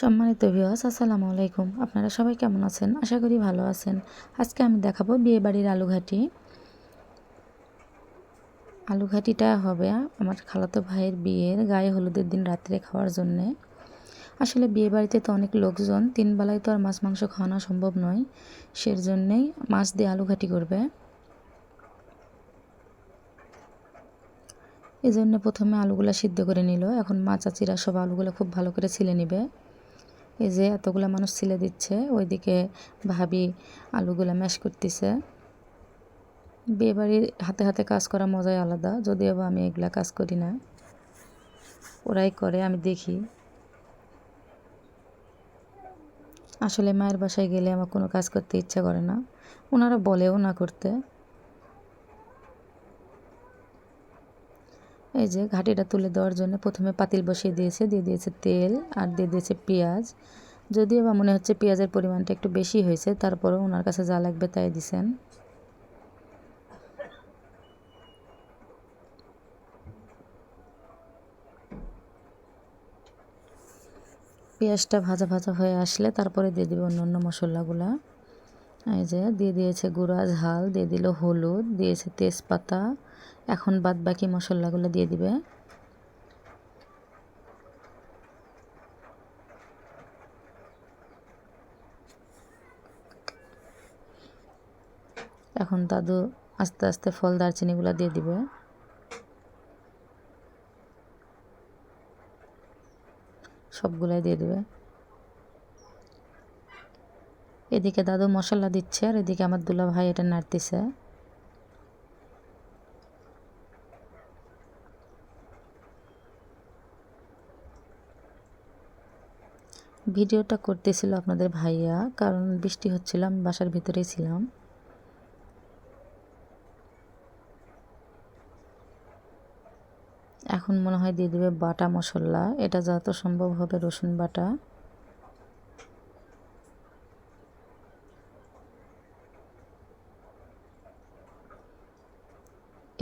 সম্মানিত ভিউয়ার্স আসসালামু আলাইকুম। আপনারা সবাই কেমন আছেন? আশা করি ভালো আছেন। আজকে আমি দেখাবো বিয়ে বাড়ির আলুঘাটি। আলুঘাটিটা হবে আমার খালাতো ভাইয়ের বিয়ের গায়ে হলুদের দিন রাত্রে খাওয়ার জন্যে। আসলে বিয়ে বাড়িতে তো অনেক লোকজন, তিন বেলায় তো আর মাছ, মাংস খাওয়ানো সম্ভব নয়। সের জন্যেই মাছ দিয়ে আলুঘাটি করবে। এই জন্য প্রথমে আলুগুলো সিদ্ধ করে নিল। এখন মা, চাচিরা সব আলুগুলো খুব ভালো করে ছিলে নিবে। এই যে এতগুলো মানুষ ছিলে দিচ্ছে, ওইদিকে ভাবি আলুগুলো ম্যাশ করতেছে। বিয়েবাড়ির হাতে হাতে কাজ করা মজাই আলাদা, যদিও বা আমি এগুলা কাজ করি না। ওরাই করে, আমি দেখি। আসলে মায়ের বাসায় গেলে আমার কোনো কাজ করতে ইচ্ছা করে না। ওনারা বলেও না করতে। এই যে ঘাটিটা তুলে দেওয়ার জন্য প্রথমে পাতিল বসিয়ে দিয়েছে, দিয়ে দিয়েছে তেল আর দিয়ে দিয়েছে পেঁয়াজ। যদিও বা মনে হচ্ছে পেঁয়াজের পরিমাণটা একটু বেশি হয়েছে, তারপরেও ওনার কাছে যা লাগবে তাই দিছেন। পেঁয়াজটা ভাজা ভাজা হয়ে আসলে তারপরে দিয়ে দেবে অন্য অন্য মশলাগুলা। এই যে দিয়ে দিয়েছে গুঁড়া, ঝাল, দিয়ে দিল হলুদ, দিয়েছে তেজপাতা এখন বাদ বাকি মশলাগুলো দিয়ে দিবে। এখন দাদু আস্তে আস্তে ফল দারচিনিগুলো দিয়ে দিবে। সবগুলাই দিয়ে দেবে। এদিকে দাদু মশলা দিচ্ছে আর এদিকে আমার দুলা ভাই এটা নাড়তেছে। ভিডিওটা করতেছিল আপনাদের ভাইয়া, কারণ বৃষ্টি হচ্ছিল, আমি বাসার ভিতরেই ছিলাম। এখন মনে হয় দিয়ে দেবে বাটা মশলা, এটা যত সম্ভব হবে রসুন বাটা।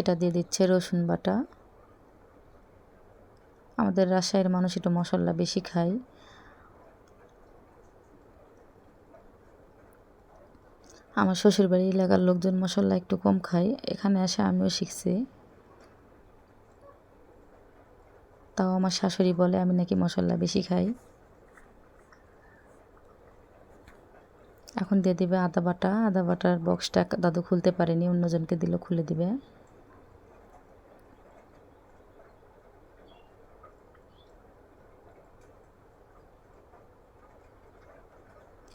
এটা দিয়ে দিচ্ছে রসুন বাটা। আমাদের রাজশাহীর মানুষ একটু মশলা বেশি খায়। আমার শ্বশুরবাড়ি এলাকার লোকজন মশলা একটু কম খায়। এখানে এসে আমিও শিখছি। তাও আমার শাশুড়ি বলে, আমি নাকি মশলা বেশি খাই। এখন দিয়ে দিবে আদা বাটা। আদা বাটার বক্সটা দাদু খুলতে পারেনি, অন্যজনকে দিল, খুলে দিবে।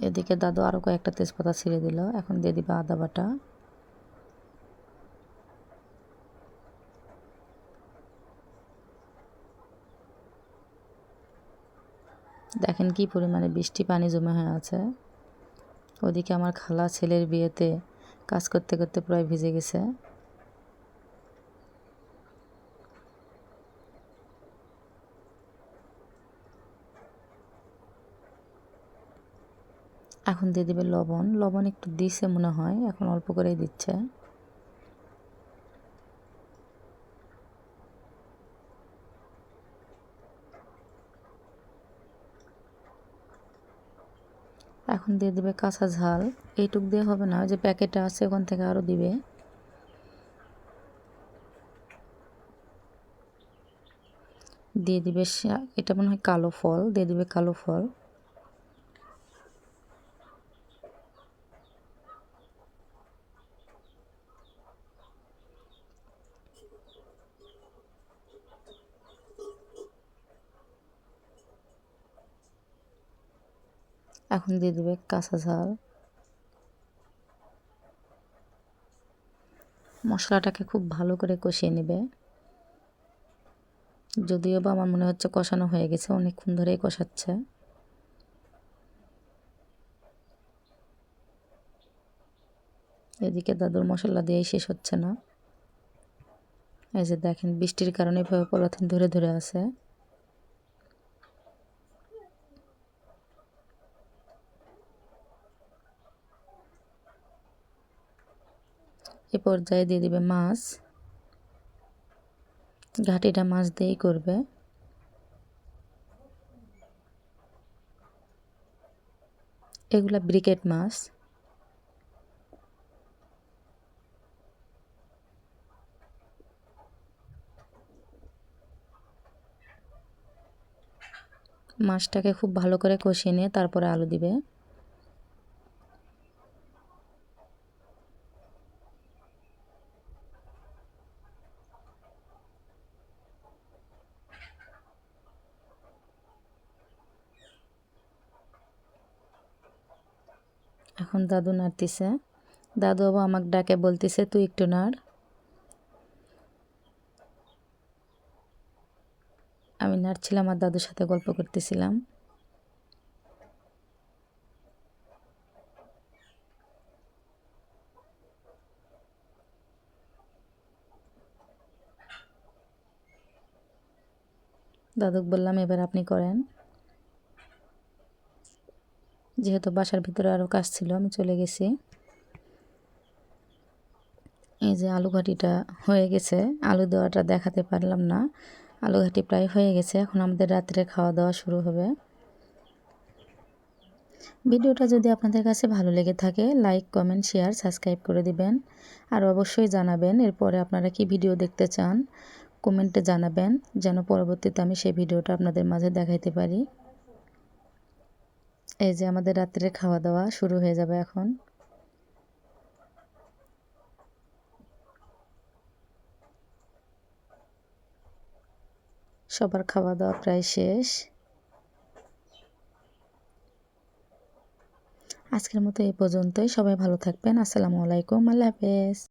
এদিকে দাদু আরও কয়েকটা তেজপাতা ছিঁড়ে দিল। এখন দিয়ে দিবে আদা বাটা। দেখেন কি পরিমাণে বৃষ্টি পানি জমে হয়ে আছে। ওদিকে আমার খালা ছেলের বিয়েতে কাজ করতে করতে প্রায় ভিজে গেছে। এখন দিয়ে দিবে লবণ। লবণ একটু দিছে মনে হয়, এখন অল্প করেই দিচ্ছে। এখন দিয়ে দিবে কাঁচা ঝাল। এইটুক দিয়ে হবে না যে প্যাকেটে আছে ওখান থেকে আরও দিবে। দিয়ে দিবে এটা মনে হয় কালো ফল, দিয়ে দিবে কালো ফল। এখন দিয়ে দেবে কাঁচা ঝাল। মশলাটাকে খুব ভালো করে কষিয়ে নেবে। যদিও বা আমার মনে হচ্ছে কষানো হয়ে গেছে, অনেকক্ষণ ধরেই কষাচ্ছে। এদিকে দাদুর মশলা দিয়েই শেষ হচ্ছে না। এই যে দেখেন, বৃষ্টির কারণে এভাবে পলাথিন ধরে ধরে আছে। এ পর্যায়ে দিয়ে দিবে মাছ। ঘাটিটা মাছ দিয়েই করবে। এগুলা ব্রিকেট মাছ। মাছটাকে খুব ভালো করে কষিয়ে নিয়ে তারপরে আলু দিবে। এখন দাদু নাড়তিছে। দাদু বাবু আমাকে ডাকে, বলতেছে, তুই একটু নাড়। আমি নাড়ছিলাম আর দাদুর সাথে গল্প করতেছিলাম। দাদুক বললাম, এবার আপনি করেন। যেহেতু বাসার ভিতরে আরও কাজ ছিল, আমি চলে গেছি। এই যে আলু ঘাটিটা হয়ে গেছে। আলু দেওয়াটা দেখাতে পারলাম না। আলু ঘাটি প্রায় হয়ে গেছে। এখন আমাদের রাত্রে খাওয়া দাওয়া শুরু হবে। ভিডিওটা যদি আপনাদের কাছে ভালো লেগে থাকে, লাইক, কমেন্ট, শেয়ার, সাবস্ক্রাইব করে দিবেন। আর অবশ্যই জানাবেন এরপরে আপনারা কি ভিডিও দেখতে চান, কমেন্টে জানাবেন। যেন পরবর্তীতে আমি সেই ভিডিওটা আপনাদের মাঝে দেখাইতে পারি। এই যে আমাদের রাত্রে খাওয়া দাওয়া শুরু হয়ে যাবে এখন। সবার খাওয়া দাওয়া প্রায় শেষ। আজকের মতো এই পর্যন্তই। সবাই ভালো থাকবেন। আসসালামু আলাইকুম। আল্লাহ হাফেজ।